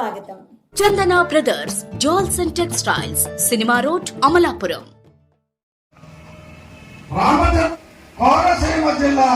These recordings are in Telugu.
స్వాగతం. Chandana brothers jewels and textiles cinema road Amalapuram. రామచ Konaseema జిల్లా.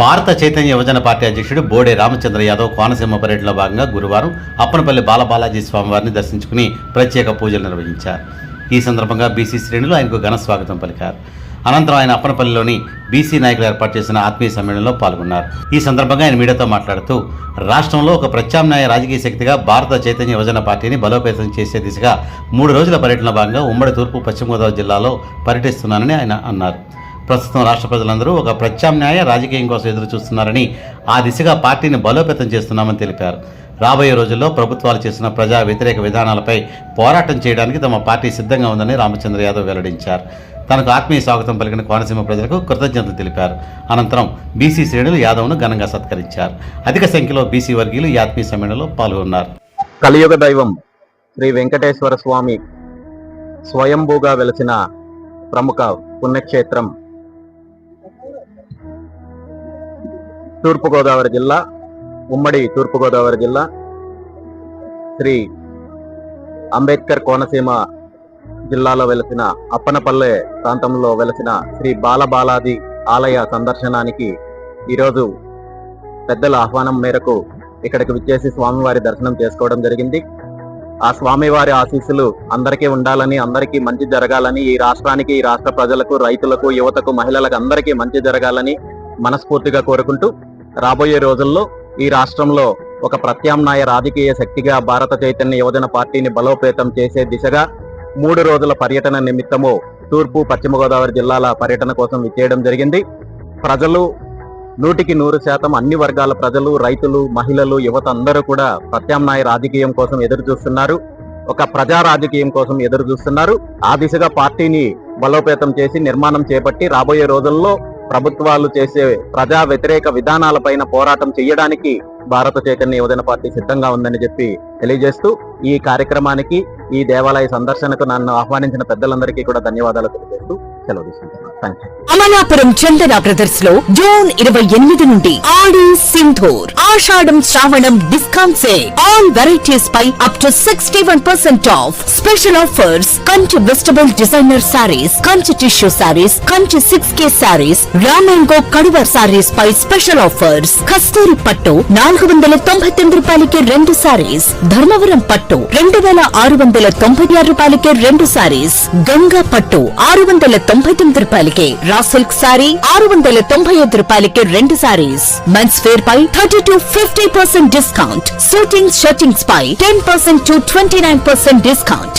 భారత చైతన్య యువజన పార్టీ అధ్యక్షుడు బోడే రామచంద్ర యాదవ్ కోనసీమ పర్యటనలో భాగంగా గురువారం అప్పనపల్లి బాలబాలాజీ స్వామివారిని దర్శించుకుని ప్రత్యేక పూజలు నిర్వహించారు. ఈ సందర్భంగా బీసీ శ్రేణులు ఆయనకు ఘన స్వాగతం పలికారు. అనంతరం ఆయన అప్పనపల్లిలోని బీసీ నాయకులు ఏర్పాటు చేసిన ఆత్మీయ సమ్మేళనంలో పాల్గొన్నారు. ఈ సందర్భంగా ఆయన మీడియాతో మాట్లాడుతూ రాష్ట్రంలో ఒక ప్రత్యామ్నాయ రాజకీయ శక్తిగా భారత చైతన్య యువజన పార్టీని బలోపేతం చేసే దిశగా మూడు రోజుల పర్యటన భాగంగా ఉమ్మడి తూర్పు పశ్చిమ గోదావరి జిల్లాలో పర్యటిస్తున్నానని ఆయన అన్నారు. ప్రస్తుతం రాష్ట్ర ప్రజలందరూ ఒక ప్రత్యామ్నాయ రాజకీయం కోసం ఎదురు చూస్తున్నారని ఆ దిశగా పార్టీని బలోపేతం చేస్తున్నామని తెలిపారు. రాబోయే రోజుల్లో ప్రభుత్వాలు చేసిన ప్రజా వ్యతిరేక విధానాలపై పోరాటం చేయడానికి తమ పార్టీ సిద్ధంగా ఉందని రామచంద్ర యాదవ్ వెల్లడించారు. తనకు ఆత్మీయ స్వాగతం పలికిన కోనసీమ ప్రజలకు కృతజ్ఞతలు తెలిపారు. అనంతరం బీసీ శ్రేణులు యాదవ్ను ఘనంగా సత్కరించారు. అధిక సంఖ్యలో బీసీ వర్గీయులు ఈ ఆత్మీయ సమ్మేళనలో పాల్గొన్నారు. కలియుగ దైవం శ్రీ వెంకటేశ్వర స్వామి స్వయంభూగా వెలసిన ప్రముఖ పుణ్యక్షేత్రం తూర్పుగోదావరి జిల్లా ఉమ్మడి తూర్పుగోదావరి జిల్లా శ్రీ అంబేద్కర్ కోనసీమ జిల్లాలో వెలసిన అప్పనపల్లె ప్రాంతంలో వెలసిన శ్రీ బాలబాలాది ఆలయ సందర్శనానికి ఈరోజు పెద్దల ఆహ్వానం మేరకు ఇక్కడికి విచ్చేసి స్వామివారి దర్శనం చేసుకోవడం జరిగింది. ఆ స్వామివారి ఆశీస్సులు అందరికీ ఉండాలని అందరికీ మంచి జరగాలని ఈ రాష్ట్రానికి ఈ రాష్ట్ర ప్రజలకు రైతులకు యువతకు మహిళలకు అందరికీ మంచి జరగాలని మనస్ఫూర్తిగా కోరుకుంటూ రాబోయే రోజుల్లో ఈ రాష్ట్రంలో ఒక ప్రత్యామ్నాయ రాజకీయ శక్తిగా భారత చైతన్య యువజన పార్టీని బలోపేతం చేసే దిశగా మూడు రోజుల పర్యటన నిమిత్తము తూర్పు పశ్చిమ గోదావరి జిల్లాల పర్యటన కోసం విచ్చేయడం జరిగింది. ప్రజలు నూటికి నూరు శాతం అన్ని వర్గాల ప్రజలు రైతులు మహిళలు యువత అందరూ కూడా ప్రత్యామ్నాయ రాజకీయం కోసం ఎదురు చూస్తున్నారు. ఒక ప్రజా రాజకీయం కోసం ఎదురు చూస్తున్నారు. ఆ దిశగా పార్టీని బలోపేతం చేసి నిర్మాణం చేపట్టి రాబోయే రోజుల్లో ప్రభుత్వాలు చేసే ప్రజా వ్యతిరేక విధానాలపైన పోరాటం చేయడానికి భారత చైతన్య యువజన పార్టీ సిద్ధంగా ఉందని చెప్పి తెలియజేస్తూ ఈ కార్యక్రమానికి ఈ దేవాలయ సందర్శనకు నన్ను ఆహ్వానించిన పెద్దలందరికీ కూడా ధన్యవాదాలు తెలియజేస్తూ సెలవు తీసుకుంటున్నాను. అమలాపురం చందన బ్రదర్స్లో జూన్ ఇరవై ఎనిమిది నుండి ఆడి సింధూర్. ఆషాఢం శ్రావణం discount sale all varieties pi up to sixty one percent off special offers Kanchi vegetable designer sarees Kanchi tissue sarees Kanchi six K sarees రామాంగో కడువర్ సారీస్ పై స్పెషల్ ఆఫర్స్ కస్తూరి పట్టు నాలుగు వందల తొంభై తొమ్మిది రూపాయలకి రెండు సారీస్ ధర్మవరం పట్టు రెండు వేల ఆరు వందల తొంభై ఆరు రూపాయలకి రెండు సారీస్ గంగా పట్టు ఆరు వందల తొంభై తొమ్మిది రూపాయలకి రా సిల్క్ సారీ ఆరు వందల తొంభై ఐదు రూపాయలకి రెండు saris men's wear pi thirty to fifty percent discount suiting shirtings pi ten percent to twenty nine percent discount